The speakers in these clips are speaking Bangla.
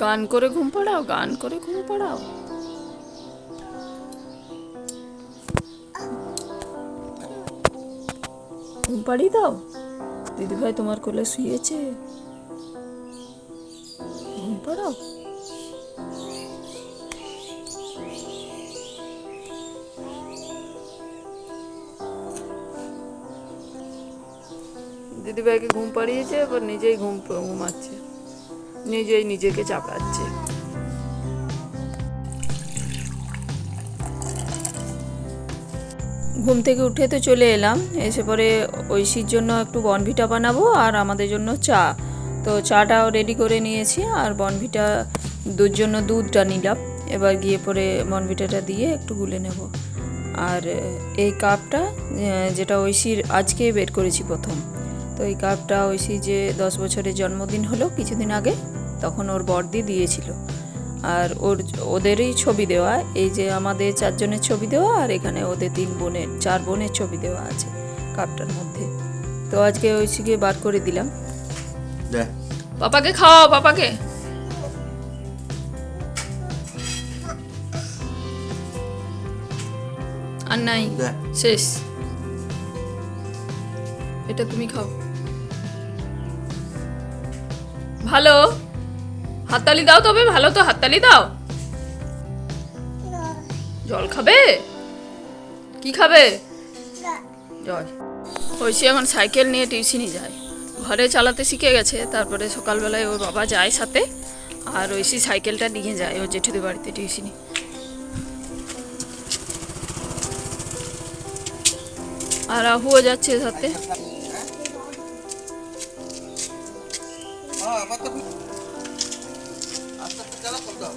গান করে ঘুম পাড়াও, গান করে ঘুম পাড়াও। ঘুম পাড়িয়ে দাও। দিদিভাই তোমার কোলে শুয়েছে। ঘুম পাড়াও। দিদিভাইকে ঘুম পাড়িয়েছে এবার নিজেই ঘুম ঘুমাচ্ছে। নিজেই নিজেকে চাপাচ্ছে। ঘুম থেকে উঠে তো চলে এলাম। এসে পরে ঐশীর জন্য একটু বনভিটা বানাবো আর আমাদের জন্য চা। তো চাটাও রেডি করে নিয়েছি আর বনভিটা দুধ জন্য দুধটা নিলাম। এবার গিয়ে পরে বনভিটাটা দিয়ে একটু গুলে নেব। আর এই কাপটা যেটা ঐশীর আজকে বের করেছি প্রথম। তো এই কাপটা ঐশী যে দশ বছরের জন্মদিন হলো কিছুদিন আগে তখন ওর বর্দি দিয়েছিল। আর ওর ওদেরই ছবি দেওয়া এই যে আমাদের চারজনের ছবি দেওয়া আর এখানে ওদের তিন বোনের চার বোনের ছবি দেওয়া আছে কাপটার মধ্যে। তো আজকে ঐশীকে বার করে দিলাম। পাপাকে খাওয়াও পাপাকে। আর নাই। শেষ। এটা তুমি খাও। ভালো। হাততালি দাও তবে, ভালো তো হাততালি দাও। জল খাবে? কি খাবে? জল। ঐশী এখন সাইকেল নিয়ে টিউশনি যায়। ঘরে চালাতে শিখে গেছে, তারপরে সকালবেলায় ওর বাবা যায় সাথে, আর ঐশী সাইকেলটা নিয়ে যায় ওর জেঠুদের বাড়িতে টিউশনি। আর রাহুও যাচ্ছে সাথে। গুড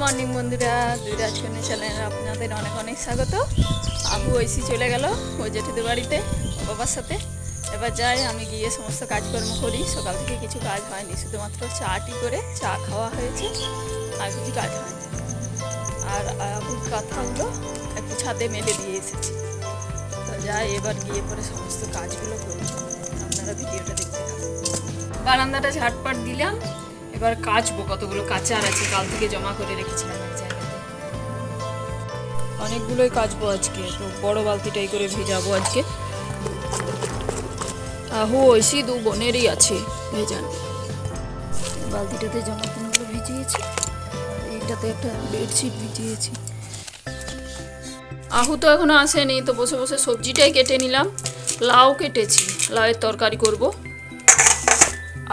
মর্নিং বন্ধুরা। দুই রাজকন্যা চ্যানেলে আপনাদের অনেক অনেক স্বাগত। আবু ঐসি চলে গেল ও জেঠুদের বাড়িতে, বাবার সাথে। এবার যাই, আমি গিয়ে সমস্ত কাজকর্ম করি। সকাল থেকে কিছু কাজ হয়নি, শুধুমাত্র চাটি করে চা খাওয়া হয়েছে আর কিছু কাজ হয়নি। আর আবুর কাঁথাগুলো একটু ছাদে মেলে দিয়ে এসেছি। যাই এবার গিয়ে পরে সমস্ত কাজগুলো করি। আপনারা ভিডিওটা দেখতে থাকুন। বারান্দাটা ঝাটপাট দিলাম, এবার কাচবো কতগুলো কাচার আছে, কাল থেকে জমা করে রেখেছিলাম অনেকগুলোই কাচবো আজকে, তো বড় বালতিটাই করে ভেজাবো আজকে। আহু, ঐশী দু বোনেরই আছে, ভেজান। বালতিটাতে জামা প্যান্টগুলো ভিজিয়েছি, এইটাতে একটা বেডশিট ভিজিয়েছি। আহু তো এখনও আসেনি, তো বসে বসে সবজিটাই কেটে নিলাম। লাউ কেটেছি, লাউয়ের তরকারি করব।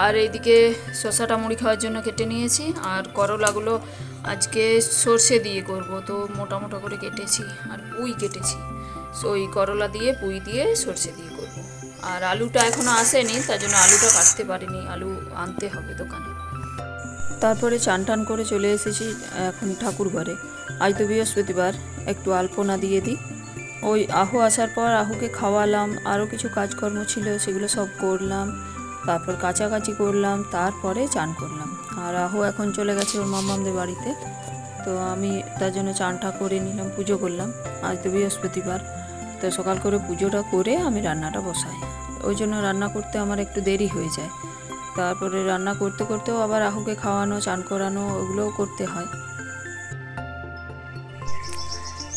আর এইদিকে শশাটা মুড়ি খাওয়ার জন্য কেটে নিয়েছি, আর করলাগুলো আজকে সর্ষে দিয়ে করব, তো মোটা মোটা করে কেটেছি, আর পুঁই কেটেছি। সো ওই করলা দিয়ে, পুঁই দিয়ে সর্ষে দিয়ে করব। আর আলুটা এখনও আসেনি, তার জন্য আলুটা কাটতে পারিনি, আলু আনতে হবে দোকানে। তারপরে চান টান করে চলে এসেছি এখন ঠাকুর ঘরে। আজ তো বৃহস্পতিবার, একটু আলপনা দিয়ে দিই। ওই আহু আসার পর আহুকে খাওয়ালাম, আরও কিছু কাজকর্ম ছিল, সেগুলো সব করলাম, তারপর কাচাকাচি করলাম, তারপরে চান করলাম। আর আহু এখন চলে গেছে ওর মামামদের বাড়িতে, তো আমি তার জন্য চানটা করে নিলাম, পুজো করলাম। আজ তো বৃহস্পতিবার, তো সকাল করে পুজোটা করে আমি রান্নাটা বসাই। ওই জন্য রান্না করতে আমার একটু দেরি হয়ে যায়। তারপরে রান্না করতে করতেও আবার আহুকে খাওয়ানো, চান করানো, ওগুলোও করতে হয়।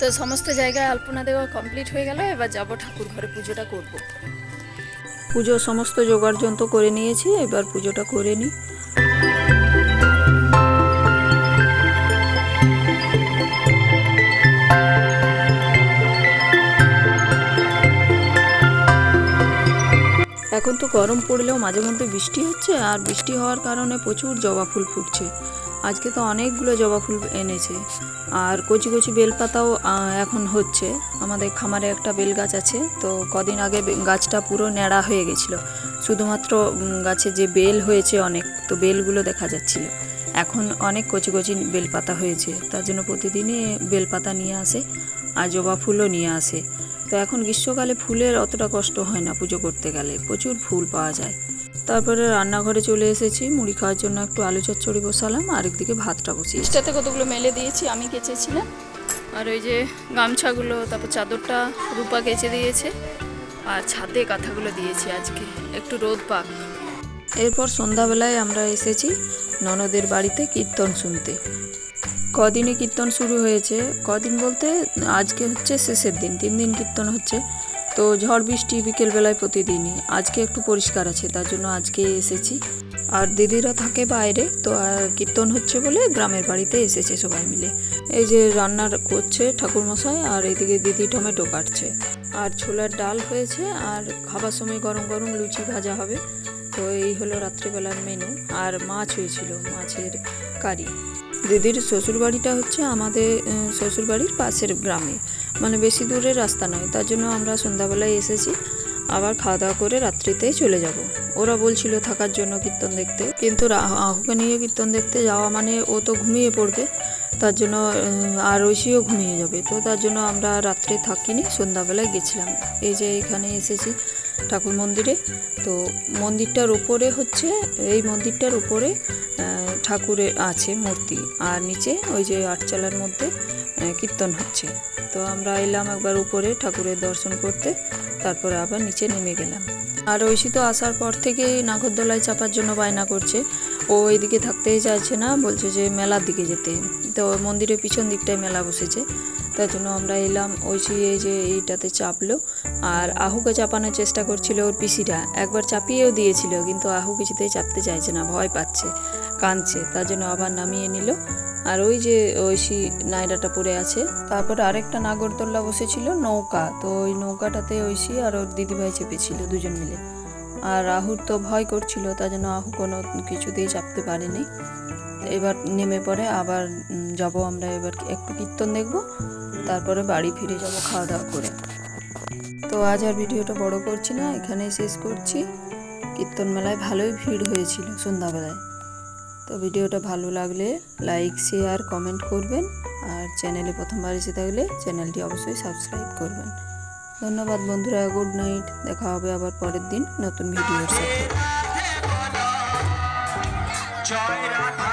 তো সমস্ত জায়গায় আলপনা দেওয়া কমপ্লিট হয়ে গেল, এবার যাব ঠাকুর ঘরে পুজোটা করব। পুজোর সমস্ত জোগাড় যন্ত্র করে নিয়েছি, এবার পুজোটা করে নিই। এখন তো গরম পড়লেও মাঝে মধ্যে বৃষ্টি হচ্ছে, আর বৃষ্টি হওয়ার কারণে প্রচুর জবা ফুল ফুটছে। আজকে তো অনেকগুলো জবা ফুল এনেছে। আর কচি কচি বেলপাতাও এখন হচ্ছে। আমাদের খামারে একটা বেল গাছ আছে, তো কদিন আগে গাছটা পুরো ন্যাড়া হয়ে গেছিল। শুধুমাত্র গাছে যে বেল হয়েছে অনেক, তো বেলগুলো দেখা যাচ্ছিল। এখন অনেক কচি কচি বেলপাতা হয়েছে। তার জন্য প্রতিদিনই বেলপাতা নিয়ে আসে, আর জবা ফুলও নিয়ে আসে। তো এখন গ্রীষ্মকালে ফুলের অতটা কষ্ট হয় না পুজো করতে গেলে। প্রচুর ফুল পাওয়া যায়। তারপরে রান্নাঘরে চলে এসেছি। মুড়ি খাওয়ার জন্য একটু আলু চচ্চড়ি বসালাম আর একদিকে ভাতটা বসিয়ে ইস্টাতে কতগুলো মেলে দিয়েছি আমি কেচেছিলাম। আর ওই যে গামছাগুলো তারপর চাদরটা রূপা কেচে দিয়েছে আর ছাদে কাঁথাগুলো দিয়েছি আজকে। একটু রোদ পাক। এরপর সন্ধ্যাবেলায় আমরা এসেছি ননদের বাড়িতে কীর্তন শুনতে। কদিনে কীর্তন শুরু হয়েছে? কদিন বলতে আজকে হচ্ছে শেষের দিন তিন দিন কীর্তন হচ্ছে। তো ঝড় বৃষ্টি বিকেলবেলায় প্রতিদিনই। আজকে একটু পরিষ্কার আছে, তার জন্য আজকে এসেছি। আর দিদিরা থাকে বাইরে, তো কীর্তন হচ্ছে বলে গ্রামের বাড়িতে এসেছে সবাই মিলে। এই যে রান্নার করছে ঠাকুরমশাই, আর এদিকে দিদি টমেটো কাটছে। আর ছোলার ডাল হয়েছে, আর খাবার সময় গরম গরম লুচি ভাজা হবে। তো এই হলো রাত্রিবেলার মেনু আর মাছ হয়েছিল, মাছের কারি। দিদির শ্বশুরবাড়িটা হচ্ছে আমাদের শ্বশুরবাড়ির পাশের গ্রামে। মানে বেশি দূরের রাস্তা নয়, তার জন্য আমরা সন্ধ্যাবেলায় এসেছি। আবার খাওয়া দাওয়া করে রাত্রিতেই চলে যাব। ওরা বলছিল থাকার জন্য কীর্তন দেখতে। কিন্তু আহুকে নিয়ে কীর্তন দেখতে যাওয়া মানে ও তো ঘুমিয়ে পড়বে। তার জন্য আর ঐশীও ঘুমিয়ে যাবে। তো তার জন্য আমরা রাত্রে থাকিনি, সন্ধ্যাবেলায় গেছিলাম। এই যে এখানে এসেছি। ঠাকুর মন্দিরে। তো মন্দিরটার উপরে হচ্ছে, এই মন্দিরটার উপরে ঠাকুরের আছে মূর্তি। আর নিচে ওই যে আটচালার মধ্যে কীর্তন হচ্ছে। তো আমরা এলাম একবার উপরে ঠাকুরের দর্শন করতে, তারপরে আবার নিচে নেমে গেলাম। আর ঐশী তো আসার পর থেকে নাগরদোলায় চাপার জন্য বায়না করছে। ও এদিকে থাকতেই চাইছে না, বলছে যে মেলার দিকে যেতে। তো মন্দিরের পিছন দিকটায় মেলা বসেছে। তার জন্য আমরা এলাম ঐশী এই যে এইটাতে চাপলো। আর আহুকে চাপানোর চেষ্টা করছিল ওর পিসিরা একবার চাপিয়েও দিয়েছিল, কিন্তু আহু কিছুতেই চাপতে চাইছে না, ভয় পাচ্ছে, কাঁদছে, তার জন্য আবার নামিয়ে নিল। আর ওই যে ঐশী নায়রাটা পড়ে আছে, তারপর আরেকটা নাগরদোল্লা বসেছিল, নৌকা। তো ওই নৌকাটাতে ঐশী আর ওর দিদিভাই চেপেছিল দুজন মিলে। আর রাহুর তো ভয় করছিল, তার জন্য আহু কোনো কিছুতেই চাপতে পারেনি। এবার নেমে পরে আবার যাব আমরা এবার একটু কীর্তন দেখব, তারপরে বাড়ি ফিরে যাব খাওয়া দাওয়া করে। তো আজ আর ভিডিওটা বড় করছি না, এখানেই শেষ করছি। কীর্তন মেলায় ভালোই ভিড় হয়েছিল সন্ধ্যাবেলায়। তো ভিডিওটা ভালো লাগলে লাইক, শেয়ার, কমেন্ট করবেন, আর চ্যানেলে প্রথমবার এসে থাকলে চ্যানেলটি অবশ্যই সাবস্ক্রাইব করবেন। ধন্যবাদ বন্ধুরা, গুড নাইট, দেখা হবে আবার পরের দিন নতুন ভিডিওর সাথে। জয় রাধা